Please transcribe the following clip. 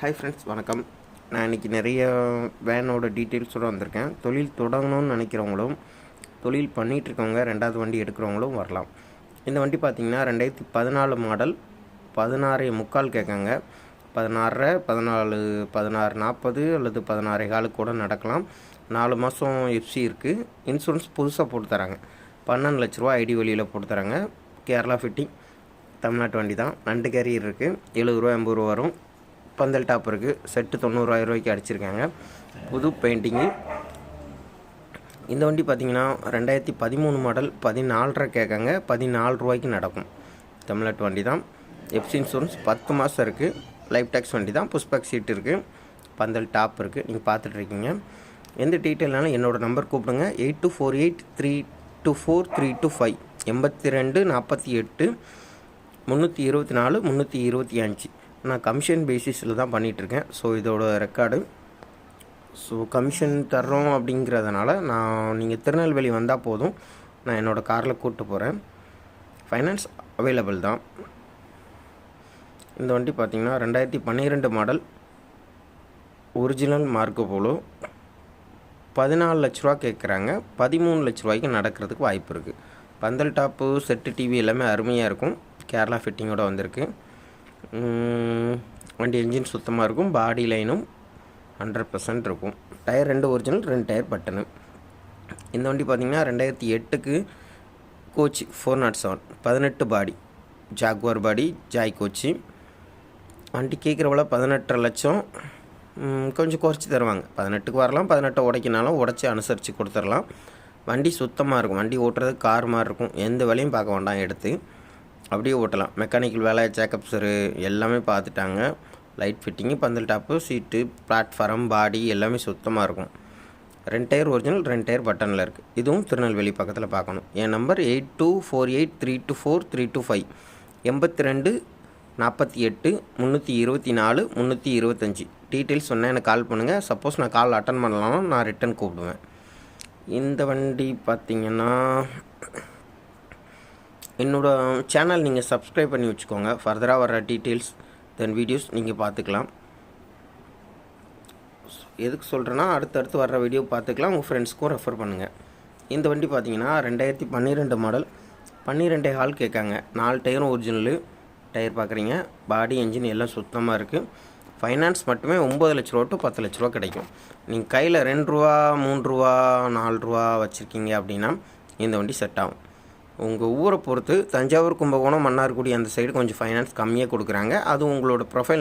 Hi friends வணக்கம். நான் இன்றைக்கி நிறைய வேனோட டீட்டெயில்ஸோடு வந்திருக்கேன். தொழில் தொடங்கணும்னு நினைக்கிறவங்களும் தொழில் பண்ணிகிட்ருக்கவங்க ரெண்டாவது வண்டி எடுக்கிறவங்களும் வரலாம். இந்த வண்டி பார்த்திங்கன்னா ரெண்டாயிரத்தி பதினாலு மாடல் பதினாறு முக்கால் கேட்காங்க. பதினாறரை பதினாலு பதினாறு நாற்பது அல்லது பதினாறு காலுக்கு கூட நடக்கலாம். நாலு மாதம் எஃப்சி இருக்குது இன்சூரன்ஸ் புதுசாக போட்டு தராங்க. பன்னெண்டு லட்ச ரூபா ஐடி வழியில் போட்டு தராங்க. கேரளா ஃபிட்டிங் தமிழ்நாட்டு வண்டி தான். நண்டு கேரியர் இருக்குது எழுபது ரூபா எண்பது ரூபா வரும். பந்தல் டாப் இருக்குது செட்டு தொண்ணூறாயிரம் ரூபாய்க்கு அடிச்சிருக்காங்க. புது பெயிண்டிங்கு. இந்த வண்டி பார்த்தீங்கன்னா ரெண்டாயிரத்தி பதிமூணு மாடல் பதினாலரை கேட்காங்க. பதினாலு ரூபாய்க்கு நடக்கும். தமிழ்நாட்டு வண்டி தான் எஃப்சி இன்சூரன்ஸ் பத்து மாதம் இருக்குது லைஃப் டேக்ஸ் வண்டி தான் புஷ்பேக் சீட் இருக்குது பந்தல் டாப் இருக்குது நீங்கள் பார்த்துட்ருக்கீங்க எந்த டீட்டெயில்னாலும் என்னோடய நம்பர் கூப்பிடுங்க. Eight two four eight three two four three two five. எண்பத்தி ரெண்டு நாற்பத்தி எட்டு முந்நூற்றி இருபத்தி நாலு முந்நூற்றி இருபத்தி அஞ்சு. நான் கமிஷன் பேசிஸில் தான் பண்ணிகிட்ருக்கேன் ஸோ இதோட ரெக்கார்டு ஸோ கமிஷன் தர்றோம் அப்படிங்கிறதுனால நான் நீங்கள் திருநெல்வேலி வந்தால் போதும். நான் என்னோடய காரில் கூப்பிட்டு போகிறேன் ஃபைனான்ஸ் அவைலபிள் தான். இந்த வண்டி பார்த்திங்கன்னா ரெண்டாயிரத்தி பன்னிரெண்டு மாடல் ஒரிஜினல் மார்க்கோ போலோ. பதினாலு லட்ச ரூபா கேட்குறாங்க பதிமூணு லட்ச ரூபாய்க்கு நடக்கிறதுக்கு வாய்ப்பு இருக்குது பந்தல் டாப்பு செட்டு டிவி எல்லாமே அருமையாக இருக்கும். கேரளா ஃபிட்டிங்கோடு வந்திருக்கு. வண்டி என்ஜின் சுத்தமாக இருக்கும் பாடி லைனும் ஹண்ட்ரட் பர்சன்ட் இருக்கும். டயர் ரெண்டு ஒரிஜினல் ரெண்டு டயர் பட்டனு இந்த வண்டி பார்த்திங்கன்னா ரெண்டாயிரத்தி எட்டுக்கு கோச் ஃபோர் நாட் செவன் பதினெட்டு பாடி ஜாக்வார் பாடி ஜாய் கோச்சு வண்டி கேட்குறவள பதினெட்டரை லட்சம் கொஞ்சம் குறைச்சி தருவாங்க. பதினெட்டுக்கு வரலாம் பதினெட்டை உடைக்கினாலும் உடச்சி அனுசரித்து கொடுத்துடலாம். வண்டி சுத்தமாக இருக்கும். வண்டி ஓட்டுறது கார் மாதிரி இருக்கும். எந்த வேலையும் பார்க்க வேண்டாம் எடுத்து. அப்படியே ஓட்டலாம். மெக்கானிக்கல் வேலை சேக்கப்ஸரு எல்லாமே பார்த்துட்டாங்க. லைட் ஃபிட்டிங்கு பந்தல் டாப்பு சீட்டு பிளாட்ஃபாரம் பாடி எல்லாமே சுத்தமாக இருக்கும். ரெண்டு டயர் ஒரிஜினல் ரெண்டு டயர் பட்டனில் இருக்குது இதுவும் திருநெல்வேலி பக்கத்தில் பார்க்கணும். என் number eight two four eight three two four three two five எண்பத்தி ரெண்டு நாற்பத்தி எட்டு முந்நூற்றி இருபத்தி நாலு முந்நூற்றி இருபத்தஞ்சி. டீட்டெயில்ஸ் சொன்னால் எனக்கு கால் பண்ணுங்கள் சப்போஸ் நான் கால் அட்டன் பண்ணலாம் நான் ரிட்டன் கூப்பிடுவேன். இந்த வண்டி பார்த்தீங்கன்னா என்னோடய சேனல் நீங்கள் சப்ஸ்கிரைப் பண்ணி வச்சுக்கோங்க. ஃபர்தராக வர டீட்டெயில்ஸ் தென் வீடியோஸ் நீங்கள் பார்த்துக்கலாம் எதுக்கு சொல்கிறேன்னா அடுத்தடுத்து வர்ற வீடியோ பார்த்துக்கலாம் உங்கள் ஃப்ரெண்ட்ஸ்க்கும் ரெஃபர் பண்ணுங்கள் இந்த வண்டி பார்த்தீங்கன்னா ரெண்டாயிரத்தி பன்னிரெண்டு மாடல் பன்னிரெண்டே ஹால் கேட்காங்க. நாலு டயரும் ஒரிஜினலு டயர் பார்க்குறீங்க பாடி என்ஜின் எல்லாம் சுத்தமாக இருக்குது ஃபைனான்ஸ் மட்டுமே ஒம்பது லட்ச ரூபா டு பத்து லட்ச ரூபா கிடைக்கும். நீங்கள் கையில் ரெண்டு ரூபா மூணு ரூபா நாலு ரூபா வச்சுருக்கீங்க அப்படின்னா இந்த வண்டி செட் ஆகும். உங்கள் ஊரை பொறுத்து தஞ்சாவூர் கும்பகோணம் மன்னார்குடி அந்த சைடு கொஞ்சம் ஃபைனான்ஸ் கம்மியாக கொடுக்குறாங்க. அது உங்களோட ப்ரொஃபைல்